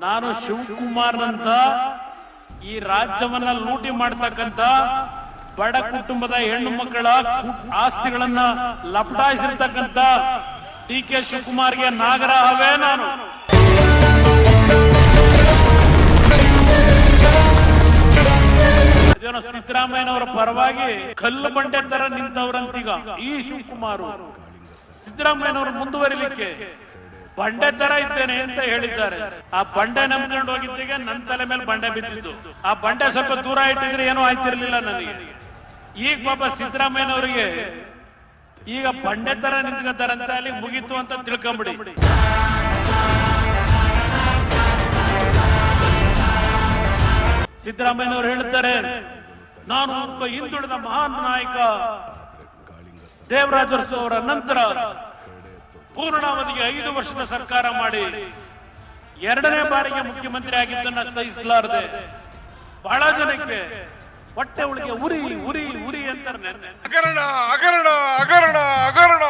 ನಾನು ಶಿವಕುಮಾರ್ನಂತ ಈ ರಾಜ್ಯವನ್ನ ಲೂಟಿ ಮಾಡ್ತಕ್ಕಂತ ಬಡ ಕುಟುಂಬದ ಹೆಣ್ಣು ಮಕ್ಕಳ ಆಸ್ತಿಗಳನ್ನ ಲಪಟಾಯಿಸಿರ್ತಕ್ಕಂತ ಡಿ ಕೆ ಶಿವಕುಮಾರ್ಗೆ ನಾಗರಹವೇ ನಾನು. ಸಿದ್ದರಾಮಯ್ಯನವರ ಪರವಾಗಿ ಕಲ್ಲು ಬಂಡೆ ತರ ನಿಂತವ್ರಂತೀಗ ಈ ಶಿವಕುಮಾರ್. ಸಿದ್ದರಾಮಯ್ಯನವರು ಮುಂದುವರಿಲಿಕ್ಕೆ ಬಂಡೆ ತರ ಇದ್ದೇನೆ ಅಂತ ಹೇಳಿದ್ದಾರೆ. ಆ ಬಂಡೆ ನಂಬ್ಕೊಂಡು ಹೋಗಿದ್ದೀಗ ನನ್ನ ತಲೆ ಮೇಲೆ ಬಂಡೆ ಬಿದ್ದಿತ್ತು. ಆ ಬಂಡೆ ಸ್ವಲ್ಪ ದೂರ ಇಟ್ಟಿದ್ರೆ ಏನೂ ಆಯ್ತಿರ್ಲಿಲ್ಲ ನನಗೆ. ಈಗ ಪಾಪ ಸಿದ್ದರಾಮಯ್ಯನವರಿಗೆ ಈಗ ಬಂಡೆ ತರ ನಿಂತ್ಕೋತಾರಂತ ಅಲ್ಲಿ ಮುಗೀತು ಅಂತ ತಿಳ್ಕೊಂಬಿಡಿ. ಸಿದ್ದರಾಮಯ್ಯನವರು ಹೇಳ್ತಾರೆ, ನಾನು ಒಬ್ಬ ಹಿಂದುಳಿದ ಮಹಾನ್ ನಾಯಕ ದೇವರಾಜರ್ಸು ಅವರ ನಂತರ ಪೂರ್ಣಾವಧಿಗೆ ಐದು ವರ್ಷದ ಸರ್ಕಾರ ಮಾಡಿ ಎರಡನೇ ಬಾರಿಗೆ ಮುಖ್ಯಮಂತ್ರಿ ಆಗಿದ್ದನ್ನ ಸಹಿಸಲಾರದೆ ಬಹಳ ಜನಕ್ಕೆ ಹೊಟ್ಟೆ ಉಳಿಗೆ ಉರಿ ಉರಿ ಉರಿ ಅಂತಾರೆ ಹಗರಣ ಹಗರಣ ಹಗರಣ ಹಗರಣ.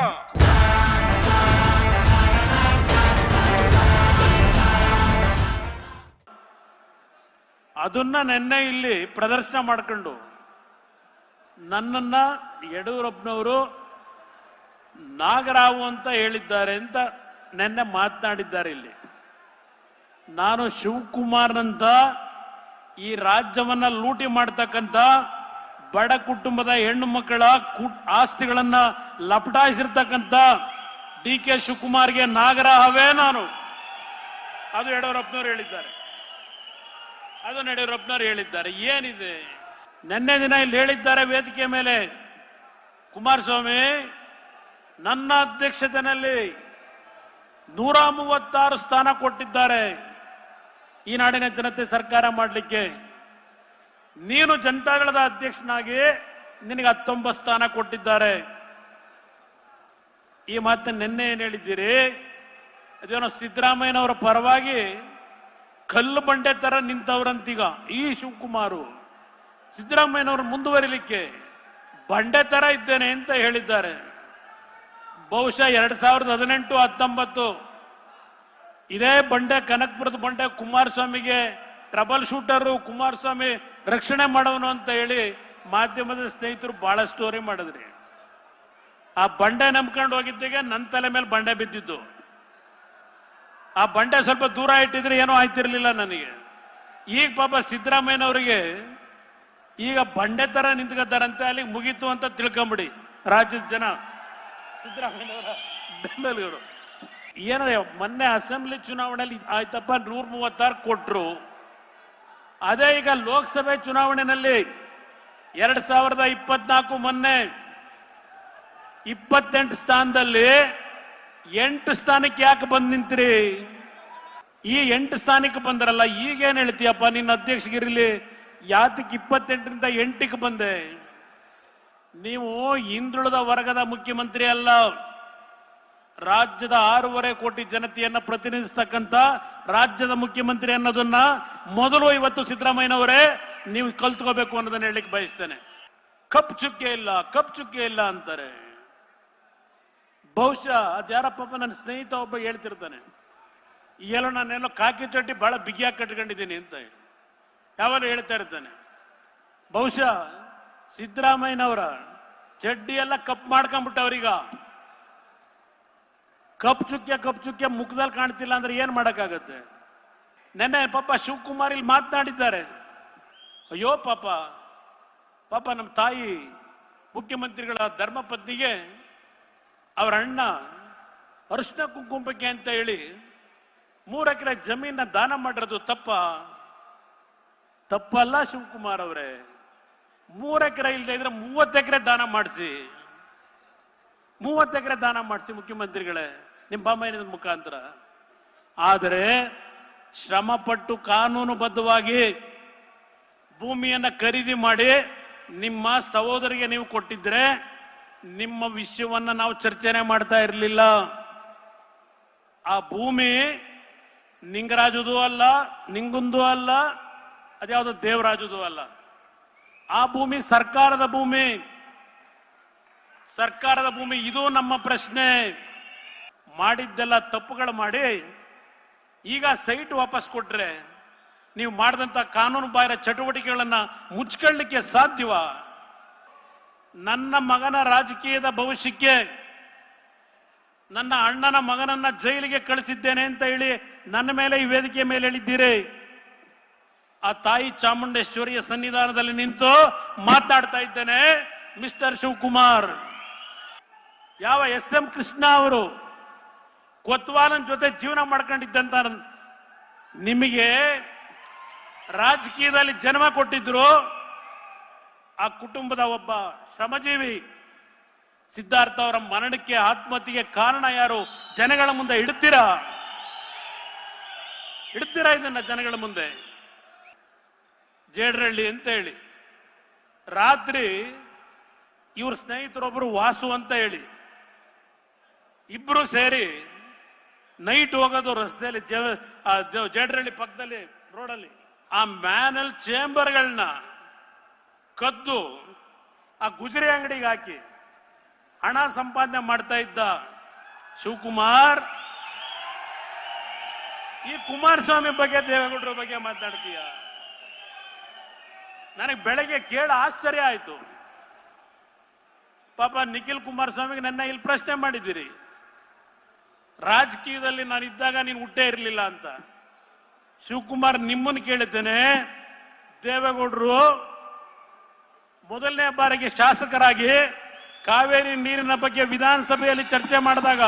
ಅದನ್ನ ನಿನ್ನೆ ಇಲ್ಲಿ ಪ್ರದರ್ಶನ ಮಾಡ್ಕೊಂಡು ನನ್ನನ್ನ ಯಡಿಯೂರಪ್ಪನವರು ನಾಗರಾವು ಅಂತ ಹೇಳಿದ್ದಾರೆ ಅಂತ ನಿನ್ನೆ ಮಾತನಾಡಿದ್ದಾರೆ ಇಲ್ಲಿ. ನಾನು ಶಿವಕುಮಾರ್ನಂತ ಈ ರಾಜ್ಯವನ್ನ ಲೂಟಿ ಮಾಡ್ತಕ್ಕಂಥ ಬಡ ಕುಟುಂಬದ ಹೆಣ್ಣು ಮಕ್ಕಳ ಆಸ್ತಿಗಳನ್ನ ಲಪಟಾಯಿಸಿರ್ತಕ್ಕಂಥ ಡಿ ಕೆ ಶಿವಕುಮಾರ್ಗೆ ನಾಗರಹವೇ ನಾನು. ಅದು ಯಡಿಯೂರಪ್ಪನವರು ಹೇಳಿದ್ದಾರೆ. ಅದು ಯಡಿಯೂರಪ್ಪನವರು ಹೇಳಿದ್ದಾರೆ. ಏನಿದೆ? ನಿನ್ನೆ ದಿನ ಇಲ್ಲಿ ಹೇಳಿದ್ದಾರೆ ವೇದಿಕೆ ಮೇಲೆ. ಕುಮಾರಸ್ವಾಮಿ ನನ್ನ ಅಧ್ಯಕ್ಷತೆಯಲ್ಲಿ ನೂರ ಮೂವತ್ತಾರು ಸ್ಥಾನ ಕೊಟ್ಟಿದ್ದಾರೆ. ಈ ನಾಡಿನ ಜನತೆ ಸರ್ಕಾರ ಮಾಡಲಿಕ್ಕೆ. ನೀನು ಜನತಾದಳದ ಅಧ್ಯಕ್ಷನಾಗಿ ನಿನಗೆ ಹತ್ತೊಂಬತ್ತು ಸ್ಥಾನ ಕೊಟ್ಟಿದ್ದಾರೆ. ಈ ಮಾತು ನಿನ್ನೆ ಏನು ಹೇಳಿದ್ದೀರಿ? ಅದೇನೋ ಸಿದ್ದರಾಮಯ್ಯನವರ ಪರವಾಗಿ ಕಲ್ಲು ಬಂಡೆ ತರ ನಿಂತವ್ರಂತೀಗ ಈ ಶಿವಕುಮಾರು. ಸಿದ್ದರಾಮಯ್ಯನವರು ಮುಂದುವರಿಲಿಕ್ಕೆ ಬಂಡೆ ತರ ಇದ್ದೇನೆ ಅಂತ ಹೇಳಿದ್ದಾರೆ. ಬಹುಶಃ ಎರಡ್ ಸಾವಿರದ ಹದಿನೆಂಟು, ಹತ್ತೊಂಬತ್ತು. ಇದೇ ಬಂಡೆ, ಕನಕಪುರದ ಬಂಡೆ ಕುಮಾರಸ್ವಾಮಿಗೆ ಟ್ರಬಲ್ ಶೂಟರು, ಕುಮಾರಸ್ವಾಮಿ ರಕ್ಷಣೆ ಮಾಡೋನು ಅಂತ ಹೇಳಿ ಮಾಧ್ಯಮದ ಸ್ನೇಹಿತರು ಬಹಳ ಸ್ಟೋರಿ ಮಾಡಿದ್ರಿ. ಆ ಬಂಡೆ ನಂಬ್ಕೊಂಡು ಹೋಗಿದ್ದಿಗೆ ನನ್ನ ತಲೆ ಮೇಲೆ ಬಂಡೆ ಬಿದ್ದಿದ್ದು ಆ ಬಂಡೆ ಸ್ವಲ್ಪ ದೂರ ಇಟ್ಟಿದ್ರೆ ಏನೂ ಆಯ್ತಿರ್ಲಿಲ್ಲ ನನಗೆ. ಈಗ ಪಾಪ ಸಿದ್ದರಾಮಯ್ಯನವರಿಗೆ ಈಗ ಬಂಡೆ ತರ ನಿಂತ್ಕೋತಾರಂತೆ ಅಲ್ಲಿಗೆ ಮುಗೀತು ಅಂತ ತಿಳ್ಕೊಂಬಿಡಿ ರಾಜ್ಯದ ಜನ. ಸಿದ್ದರಾಮಯ್ಯನವರ ಬೆಂಬಲಿಗರು ಏನೋ ಮೊನ್ನೆ ಅಸೆಂಬ್ಲಿ ಚುನಾವಣೆಯಲ್ಲಿ ಆಯ್ತಪ್ಪ ನೂರ ಮೂವತ್ತಾರು ಕೊಟ್ರು. ಅದೇ ಈಗ ಲೋಕಸಭೆ ಚುನಾವಣೆಯಲ್ಲಿ ಎರಡ್ ಸಾವಿರದ ಇಪ್ಪತ್ನಾಲ್ಕು ಮೊನ್ನೆ ಇಪ್ಪತ್ತೆಂಟು ಸ್ಥಾನದಲ್ಲಿ ಎಂಟು ಸ್ಥಾನಕ್ಕೆ ಯಾಕೆ ಬಂದ್ ನಿಂತಿರಿ? ಈ ಎಂಟು ಸ್ಥಾನಕ್ಕೆ ಬಂದ್ರಲ್ಲ, ಈಗೇನ್ ಹೇಳ್ತೀಯಪ್ಪ, ನಿನ್ನ ಅಧ್ಯಕ್ಷಗಿರಿಲಿ ಯಾತಕ್ಕೆ ಇಪ್ಪತ್ತೆಂಟರಿಂದ ಎಂಟಕ್ಕೆ ಬಂದೆ? ನೀವು ಹಿಂದುಳಿದ ವರ್ಗದ ಮುಖ್ಯಮಂತ್ರಿ ಅಲ್ಲ. ರಾಜ್ಯದ ಆರೂವರೆ ಕೋಟಿ ಜನತೆಯನ್ನ ಪ್ರತಿನಿಧಿಸತಕ್ಕಂತ ರಾಜ್ಯದ ಮುಖ್ಯಮಂತ್ರಿ ಅನ್ನೋದನ್ನ ಮೊದಲು ಇವತ್ತು ಸಿದ್ದರಾಮಯ್ಯನವರೇ ನೀವು ಕಲ್ತ್ಕೋಬೇಕು ಅನ್ನೋದನ್ನ ಹೇಳಲಿಕ್ಕೆ ಬಯಸ್ತೇನೆ. ಕಪ್ ಚುಕ್ಕೆ ಇಲ್ಲ, ಕಪ್ ಚುಕ್ಕೆ ಇಲ್ಲ ಅಂತಾರೆ. ಬಹುಶಃ ಅದ್ಯಾರಪ್ಪ ನನ್ನ ಸ್ನೇಹಿತ ಒಬ್ಬ ಹೇಳ್ತಿರ್ತಾನೆ ಎಲ್ಲೋ ನಾನೇನೋ ಕಾಕಿ ಚಟ್ಟಿ ಬಹಳ ಬಿಗಿಯಾಗಿ ಕಟ್ಕೊಂಡಿದ್ದೀನಿ ಅಂತ ಯಾವಾಗ ಹೇಳ್ತಾ ಇರ್ತಾನೆ. ಬಹುಶಃ ಸಿದ್ದರಾಮಯ್ಯನವರ ಚಡ್ಡಿ ಎಲ್ಲ ಕಪ್ ಮಾಡ್ಕೊಂಡ್ಬಿಟ್ಟವ್ರೀಗ. ಕಪ್ ಚುಕ್ಕೆ ಕಪ್ ಚುಕ್ಕೆ ಮುಖದಲ್ಲಿ ಕಾಣ್ತಿಲ್ಲ ಅಂದ್ರೆ ಏನ್ ಮಾಡಕ್ಕಾಗತ್ತೆ? ನೆನ್ನೆ ಪಾಪ ಶಿವಕುಮಾರ್ ಇಲ್ಲಿ ಮಾತನಾಡಿದ್ದಾರೆ. ಅಯ್ಯೋ ಪಾಪ. ಪಾಪ ನಮ್ಮ ತಾಯಿ ಮುಖ್ಯಮಂತ್ರಿಗಳ ಧರ್ಮಪತ್ನಿಗೆ ಅವರ ಅಣ್ಣ ಅರಿಶಿನ ಕುಂಕುಂಬಕ್ಕೆ ಅಂತ ಹೇಳಿ ಮೂರು ಎಕರೆ ಜಮೀನ ದಾನ ಮಾಡಿರೋದು ತಪ್ಪ. ತಪ್ಪಲ್ಲ ಶಿವಕುಮಾರ್ ಅವರೇ. ಮೂರು ಎಕರೆ ಇಲ್ಲದೆ ಇದ್ರೆ ಮೂವತ್ತು ಎಕರೆ ದಾನ ಮಾಡಿಸಿ. ಮೂವತ್ತು ಎಕರೆ ದಾನ ಮಾಡಿಸಿ ಮುಖ್ಯಮಂತ್ರಿಗಳೇ ನಿಮ್ಮ ಬಾಮೈನದ ಮುಖಾಂತರ. ಆದರೆ ಶ್ರಮಪಟ್ಟು ಕಾನೂನುಬದ್ಧವಾಗಿ ಭೂಮಿಯನ್ನು ಖರೀದಿ ಮಾಡಿ ನಿಮ್ಮ ಸಹೋದರಿಗೆ ನೀವು ಕೊಟ್ಟಿದ್ರೆ ನಿಮ್ಮ ವಿಷಯವನ್ನ ನಾವು ಚರ್ಚೆನೆ ಮಾಡ್ತಾ ಇರಲಿಲ್ಲ. ಆ ಭೂಮಿ ನಿಂಗರಾಜುದು ಅಲ್ಲ, ನಿಂಗುಂದು ಅಲ್ಲ, ಅದ್ಯಾವುದು ದೇವರಾಜುದು ಅಲ್ಲ. ಆ ಭೂಮಿ ಸರ್ಕಾರದ ಭೂಮಿ. ಸರ್ಕಾರದ ಭೂಮಿ, ಇದು ನಮ್ಮ ಪ್ರಶ್ನೆ. ಮಾಡಿದ್ದೆಲ್ಲ ತಪ್ಪುಗಳು ಮಾಡಿ, ಈಗ ಸೈಟ್ ವಾಪಸ್ ಕೊಟ್ರೆ ನೀವು ಮಾಡಿದಂತ ಕಾನೂನು ಬಾಹಿರ ಚಟುವಟಿಕೆಗಳನ್ನ ಮುಚ್ಕೊಳ್ಳಿಕ್ಕೆ ಸಾಧ್ಯವ? ನನ್ನ ಮಗನ ರಾಜಕೀಯದ ಭವಿಷ್ಯಕ್ಕೆ, ನನ್ನ ಅಣ್ಣನ ಮಗನನ್ನ ಜೈಲಿಗೆ ಕಳಿಸಿದ್ದೇನೆ ಅಂತ ಹೇಳಿ ನನ್ನ ಮೇಲೆ ಈ ವೇದಿಕೆ ಮೇಲೆ ಹೇಳಿದ್ದೀರಿ. ಆ ತಾಯಿ ಚಾಮುಂಡೇಶ್ವರಿಯ ಸನ್ನಿಧಾನದಲ್ಲಿ ನಿಂತು ಮಾತಾಡ್ತಾ ಇದ್ದೇನೆ, ಮಿಸ್ಟರ್ ಶಿವಕುಮಾರ್. ಯಾವ ಎಸ್ ಎಂ ಕೃಷ್ಣ ಅವರು ಕೊತ್ವಾಲನ್ ಜೊತೆ ಜೀವನ ಮಾಡ್ಕೊಂಡಿದ್ದಂತ ನಿಮಗೆ ರಾಜಕೀಯದಲ್ಲಿ ಜನ್ಮ ಕೊಟ್ಟಿದ್ರು, ಆ ಕುಟುಂಬದ ಒಬ್ಬ ಶ್ರಮಜೀವಿ ಸಿದ್ಧಾರ್ಥ ಅವರ ಮರಣಕ್ಕೆ ಆತ್ಮಹತ್ಯೆಗೆ ಕಾರಣ ಯಾರು? ಜನಗಳ ಮುಂದೆ ಇಡ್ತೀರಾ? ಇಡ್ತೀರಾ ಇದನ್ನ ಜನಗಳ ಮುಂದೆ? ಜೇಡ್ರಳ್ಳಿ ಅಂತ ಹೇಳಿ ರಾತ್ರಿ ಇವ್ರ ಸ್ನೇಹಿತರೊಬ್ಬರು ವಾಸು ಅಂತ ಹೇಳಿ. ಇಬ್ರು ಸೇರಿ ನೈಟ್ ಹೋಗೋದು ರಸ್ತೆಯಲ್ಲಿ ಜೇಡ್ರಳ್ಳಿ ಪಕ್ಕದಲ್ಲಿ ರೋಡಲ್ಲಿ. ಆ ಮ್ಯಾನಲ್ ಚೇಂಬರ್ಗಳನ್ನ ಕದ್ದು ಆ ಗುಜರಿ ಅಂಗಡಿಗೆ ಹಾಕಿ ಹಣ ಸಂಪಾದನೆ ಮಾಡ್ತಾ ಇದ್ದ ಶಿವಕುಮಾರ್. ಈ ಕುಮಾರಸ್ವಾಮಿ ಬಗ್ಗೆ, ದೇವೇಗೌಡರ ಬಗ್ಗೆ ಮಾತಾಡ್ತೀಯ? ನನಗೆ ಬೆಳಗ್ಗೆ ಕೇಳ ಆಶ್ಚರ್ಯ ಆಯ್ತು. ಪಾಪ ನಿಖಿಲ್ ಕುಮಾರಸ್ವಾಮಿಗೆ ನನ್ನ ಇಲ್ಲಿ ಪ್ರಶ್ನೆ ಮಾಡಿದ್ದೀರಿ. ರಾಜಕೀಯದಲ್ಲಿ ನಾನು ಇದ್ದಾಗ ನೀನು ಹುಟ್ಟೇ ಇರಲಿಲ್ಲ ಅಂತ. ಶಿವಕುಮಾರ್ ನಿಮ್ಮನ್ನು ಕೇಳಿದ್ದೇನೆ ದೇವೇಗೌಡರು ಮೊದಲನೇ ಬಾರಿಗೆ ಶಾಸಕರಾಗಿ ಕಾವೇರಿ ನೀರಿನ ಬಗ್ಗೆ ವಿಧಾನಸಭೆಯಲ್ಲಿ ಚರ್ಚೆ ಮಾಡಿದಾಗ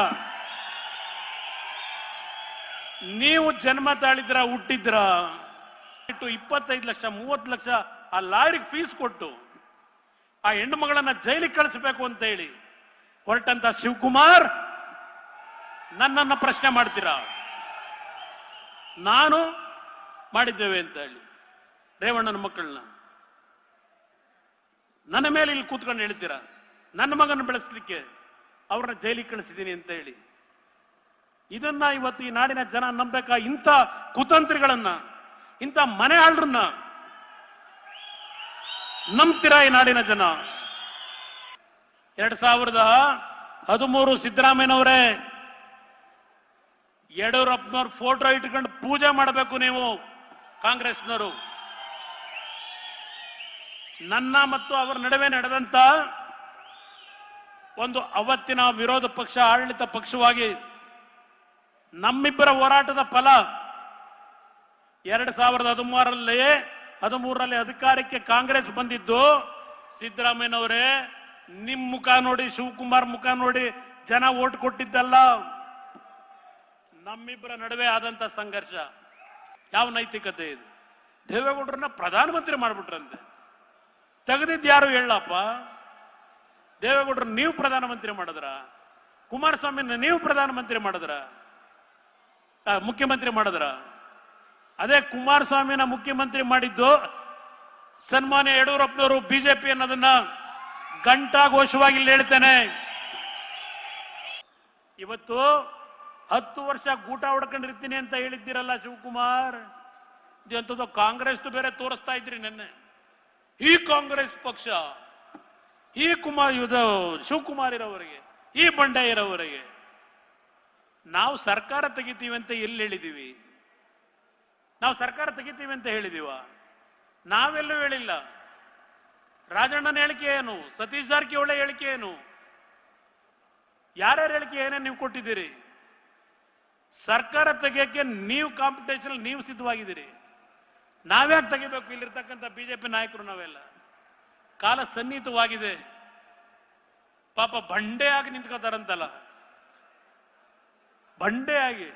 ನೀವು ಜನ್ಮ ತಾಳಿದ್ರ ಹುಟ್ಟಿದ್ರ? ಇಪ್ಪತ್ತೈದು ಲಕ್ಷ, ಮೂವತ್ತು ಲಕ್ಷ ಆ ಲಾಯರಿಗೆ ಫೀಸ್ ಕೊಟ್ಟು ಆ ಹೆಣ್ಣು ಮಗಳನ್ನ ಜೈಲಿಗೆ ಕಳಿಸಬೇಕು ಅಂತ ಹೇಳಿ ಹೊರಟಂತ ಶಿವಕುಮಾರ್, ನನ್ನನ್ನು ಪ್ರಶ್ನೆ ಮಾಡ್ತೀರಾ? ನಾನು ಮಾಡಿದ್ದೇವೆ ಅಂತ ಹೇಳಿ. ರೇವಣ್ಣನ ಮಕ್ಕಳನ್ನ. ನನ್ನ ಮೇಲೆ ಇಲ್ಲಿ ಕೂತ್ಕೊಂಡು ಹೇಳ್ತೀರಾ? ನನ್ನ ಮಗನ ಬೆಳೆಸಲಿಕ್ಕೆ ಅವ್ರನ್ನ ಜೈಲಿಗೆ ಕಳಿಸಿದ್ದೀನಿ ಅಂತ ಹೇಳಿ. ಇದನ್ನ ಇವತ್ತು ಈ ನಾಡಿನ ಜನ ನಂಬಬೇಕಾ ಇಂಥ ಕುತಂತ್ರಿಗಳನ್ನ, ಇಂಥ ಮನೆ ಆಳ್ರನ್ನ ನಂಬ್ತೀರಾ ಈ ನಾಡಿನ ಜನ. ಎರಡ್ ಸಾವಿರದ ಹದಿಮೂರು ಸಿದ್ದರಾಮಯ್ಯನವರೇ, ಯಡಿಯೂರಪ್ಪನವ್ರ ಫೋಟೋ ಇಟ್ಕೊಂಡು ಪೂಜೆ ಮಾಡಬೇಕು ನೀವು ಕಾಂಗ್ರೆಸ್ನವರು. ನನ್ನ ಮತ್ತು ಅವರ ನಡುವೆ ನಡೆದಂತ ಒಂದು ಅವತ್ತಿನ ವಿರೋಧ ಪಕ್ಷ, ಆಡಳಿತ ಪಕ್ಷವಾಗಿ ನಮ್ಮಿಬ್ಬರ ಹೋರಾಟದ ಫಲ ಎರಡ್ ಸಾವಿರದ ಹದಿಮೂರರಲ್ಲಿ ಹದಿಮೂರರಲ್ಲಿ ಅಧಿಕಾರಕ್ಕೆ ಕಾಂಗ್ರೆಸ್ ಬಂದಿದ್ದು, ಸಿದ್ದರಾಮಯ್ಯನವರೇ ನಿಮ್ಮ ಮುಖ ನೋಡಿ, ಶಿವಕುಮಾರ್ ಮುಖ ನೋಡಿ ಜನ ಓಟ್ ಕೊಟ್ಟಿದ್ದಲ್ಲ. ನಮ್ಮಿಬ್ಬರ ನಡುವೆ ಆದಂತ ಸಂಘರ್ಷ. ಯಾವ ನೈತಿಕತೆ ಇದು? ದೇವೇಗೌಡರನ್ನ ಪ್ರಧಾನಮಂತ್ರಿ ಮಾಡ್ಬಿಟ್ರಂತೆ. ತೆಗೆದಿದ್ದು ಯಾರು ಹೇಳಪ್ಪ? ದೇವೇಗೌಡರು ನೀವು ಪ್ರಧಾನಮಂತ್ರಿ ಮಾಡಿದ್ರ? ಕುಮಾರಸ್ವಾಮಿನ ನೀವು ಪ್ರಧಾನಮಂತ್ರಿ ಮಾಡಿದ್ರ? ಮುಖ್ಯಮಂತ್ರಿ ಮಾಡಿದ್ರ? ಅದೇ ಕುಮಾರಸ್ವಾಮಿನ ಮುಖ್ಯಮಂತ್ರಿ ಮಾಡಿದ್ದು ಸನ್ಮಾನ್ಯ ಯಡಿಯೂರಪ್ಪನವರು ಬಿಜೆಪಿ ಅನ್ನೋದನ್ನ ಘಂಟಾಘೋಷವಾಗಿ ಇಲ್ಲಿ ಹೇಳ್ತೇನೆ. ಇವತ್ತು ಹತ್ತು ವರ್ಷ ಗೂಟ ಹೊಡ್ಕೊಂಡಿರ್ತೀನಿ ಅಂತ ಹೇಳಿದ್ದೀರಲ್ಲ ಶಿವಕುಮಾರ್. ಇದು ಕಾಂಗ್ರೆಸ್ ಬೇರೆ ತೋರಿಸ್ತಾ ಇದ್ರಿ ನಿನ್ನೆ. ಈ ಕಾಂಗ್ರೆಸ್ ಪಕ್ಷ, ಈ ಕುಮಾರ್ ಇದು ಶಿವಕುಮಾರ್ ಇರೋವರಿಗೆ ಈ ಬಂಡಾಯರವರಿಗೆ. ನಾವು ಸರ್ಕಾರ ತೆಗಿತೀವಿ ಅಂತ ಎಲ್ಲಿ ಹೇಳಿದೀವಿ ನಾವು ಸರ್ಕಾರ ತೆಗಿತೀವಿ ಅಂತ ಹೇಳಿದೀವ. ನಾವೆಲ್ಲೂ ಹೇಳಿಲ್ಲ. ರಾಜಣ್ಣನ ಹೇಳಿಕೆ ಏನು? ಸತೀಶ್ ಜಾರಕಿಹೊಳಿ ಹೇಳಿಕೆ ಏನು? ಯಾರ್ಯಾರ ಹೇಳಿಕೆ ಏನೇನು ನೀವು ಕೊಟ್ಟಿದ್ದೀರಿ? ಸರ್ಕಾರ ತೆಗಿಯಕ್ಕೆ ನೀವು ಕಾಂಪಿಟೇಷನ್ ನೀವು ಸಿದ್ಧವಾಗಿದ್ದೀರಿ. ನಾವ್ಯಾಕೆ ತೆಗಿಬೇಕು? ಇಲ್ಲಿರ್ತಕ್ಕಂಥ ಬಿಜೆಪಿ ನಾಯಕರು ನಾವೆಲ್ಲ. ಕಾಲ ಸನ್ನಿಹಿತವಾಗಿದೆ. ಪಾಪ ಬಂಡೆಯಾಗಿ ನಿಂತ್ಕೋತಾರಂತಲ್ಲ. ಬಂಡೆಯಾಗಿ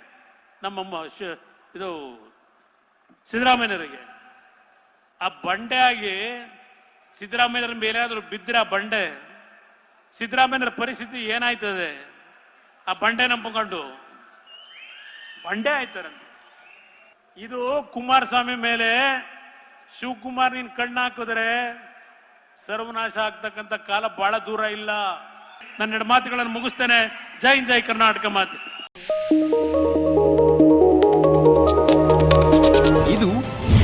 ನಮ್ಮ ಶ- ಇದು ಸಿದ್ದರಾಮಯ್ಯನವರಿಗೆ. ಆ ಬಂಡೆಯಾಗಿ ಸಿದ್ದರಾಮಯ್ಯರ ಮೇಲೆ ಆದರೂ ಬಂಡೆ ಸಿದ್ದರಾಮಯ್ಯರ ಪರಿಸ್ಥಿತಿ ಏನಾಯ್ತದೆ? ಆ ಬಂಡೆ ನಂಬಿಕೊಂಡು. ಬಂಡೆ ಆಯ್ತಾರಂತೆ ಇದು ಕುಮಾರಸ್ವಾಮಿ ಮೇಲೆ ಶಿವಕುಮಾರ್ ನೀನ್ ಕಣ್ಣು ಹಾಕಿದ್ರೆ ಸರ್ವನಾಶ ಆಗ್ತಕ್ಕಂಥ ಕಾಲ ಬಹಳ ದೂರ ಇಲ್ಲ. ನನ್ನ ಮಾತುಗಳನ್ನು ಮುಗಿಸ್ತೇನೆ. ಜೈ ಜೈ ಕರ್ನಾಟಕ ಮಾತು.